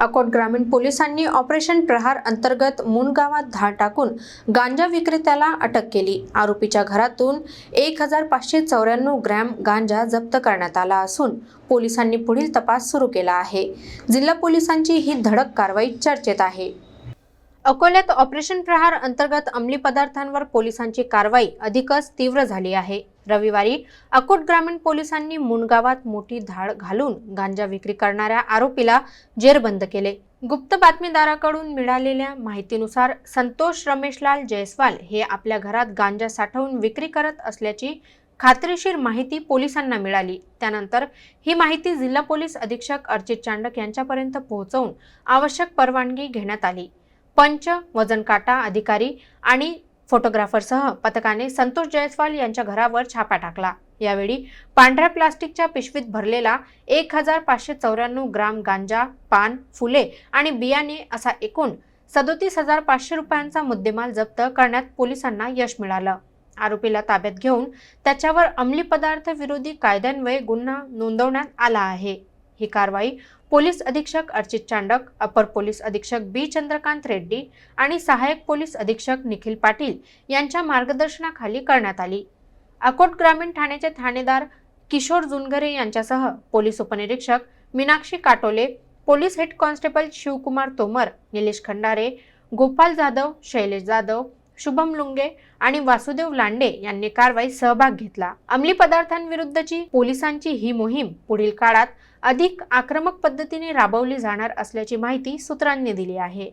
अकोट ग्रामीण पोलिसांनी ऑपरेशन प्रहार अंतर्गत मुन गावात धाड टाकून गांजा विक्रेत्याला अटक केली. आरोपीच्या घरातून एक हजार पाचशे चौऱ्याण्णव ग्रॅम गांजा जप्त करण्यात आला असून पोलिसांनी पुढील तपास सुरू केला आहे. जिल्हा पोलिसांची ही धडक कारवाई चर्चेत आहे. अकोल्यात ऑपरेशन प्रहार अंतर्गत अंमली पदार्थांवर पोलिसांची कारवाई अधिकच तीव्र झाली आहे. रविवारी अकोट ग्रामीण पोलिसांनी मुनगावात मोठी धाड घालून गांजा विक्री करणाऱ्या आरोपीला जेरबंद केले. गुप्त बातमीदाराकडून मिळालेल्या माहितीनुसार संतोष रमेशलाल जयस्वाल हे आपल्या घरात गांजा साठवून विक्री करत असल्याची खात्रीशीर माहिती पोलिसांना मिळाली. त्यानंतर ही माहिती जिल्हा पोलीस अधीक्षक अर्चित चांडक यांच्यापर्यंत पोहोचवून आवश्यक परवानगी घेण्यात आली. पंच वजन काटा अधिकारी आणि फोटोग्राफरसह पथकाने संतोष जयस्वाल यांच्या घरावर छापा टाकला. यावेळी पांढऱ्या प्लास्टिकच्या पिशवीत भरलेला एक हजार पाचशे चौऱ्याण्णव ग्राम गांजा पान फुले आणि बियाणे असा एकूण सदोतीस हजार पाचशे रुपयांचा मुद्देमाल जप्त करण्यात पोलिसांना यश मिळालं. आरोपीला ताब्यात घेऊन त्याच्यावर अंमली पदार्थ विरोधी कायद्यान्वये गुन्हा नोंदवण्यात आला आहे. ही कारवाई पोलीस अधीक्षक अर्चित चांडक अपर पोलीस अधीक्षक बी. चंद्रकांत रेड्डी आणि सहाय्यक पोलीस अधीक्षक निखिल पाटील यांच्या मार्गदर्शनाखाली करण्यात आली. अकोट ग्रामीण ठाण्याचे ठाणेदार किशोर जुनगरे यांच्यासह पोलीस उपनिरीक्षक Meenakshi Katole police head constable Shivkumar Tomar Nilesh Khandare Gopal Jadhav Shailesh Jadhav Shubham Lunge आणि वासुदेव लांडे यांनी कारवाईत सहभाग घेतला. अंमली पदार्थांविरुद्धची पोलिसांची ही मोहीम पुढील काळात अधिक आक्रमक पद्धतीने राबवली जाणार असल्याची माहिती सूत्रांनी दिली आहे.